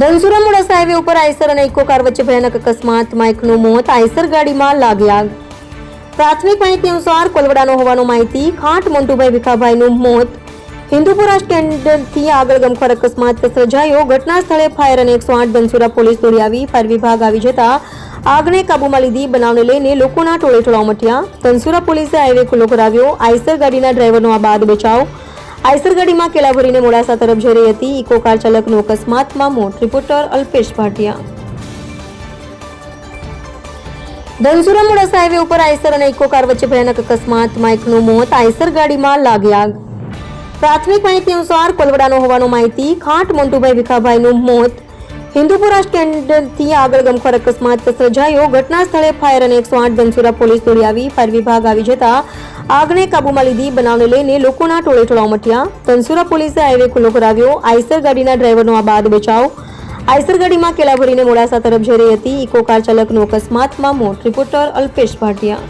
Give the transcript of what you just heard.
Dhansura Modasa highway ઉપર Eicher અને Eeco car વચ્ચે ભયાનક અકસ્માતમાં એકનું મોત, આઈસર ગાડીમાં લાગી આગ. પ્રાથમિક માહિતી અનુસાર કોલવડાનો હોવાનો માહિતી ખાંટ મોન્ટુભાઈ ભીખાભાઈનું મોત. હિન્દુપુરા સ્ટેન્ડથી આગળ ગમખોર અકસ્માત સર્જાયો. ઘટના સ્થળે ફાયર અને એકસો આઠ ધનસુરા પોલીસ દોડી આવી. ફાયર વિભાગ આવી જતા આગને કાબૂમાં લીધી બનાવને લઈને લોકોના ટોળે ટોળા મટ્યા ધનસુરા પોલીસે હાઈવે ખુલ્લો કરાવ્યો. આઈસર ગાડીના ડ્રાઈવરનો આ બાદ બચાવ આઈસર ગાડીમાં ભરીને મોડાસા તરફ જઈ રહી હતી. ઇકો કાર ચાલકનો અકસ્માતમાં મોત રિપોર્ટર અલ્પેશ ભાટિયા. ધનસુરા મોડાસા હાઈવે ઉપર આઈસર અને ઇકો કાર વચ્ચે ભયાનક અકસ્માતમાં એકનું મોત આઈસર ગાડીમાં લાગી આગ પ્રાથમિક માહિતી અનુસાર કોલવડાનો હોવાનો માહિતી ખાટ મોન્ટુભાઈ ભીખાભાઈનું મોત હિન્દુપુરા સ્ટેન્ડથી આગળ ગમખોર અકસ્માત સર્જાયો. ઘટના સ્થળે ફાયર અને એકસો આઠ ધનસુરા પોલીસ દોડી આવી. ફાયર વિભાગ આવી જતા આગને કાબૂમાં લીધી બનાવને લઈને લોકોના ટોળે ટોળા ઉમટ્યા. ધનસુરા પોલીસે હાઈવે ખુલ્લો કરાવ્યો. આઈસર ગાડીના ડ્રાઈવરનો આ બાદ બચાવ. આઈસર ગાડીમાં કેળા ભરીને મોડાસા તરફ જઈ રહી હતી. ઇકો કાર ચાલકનો અકસ્માતમાં મોત. રિપોર્ટર અલ્પેશ ભાટિયા.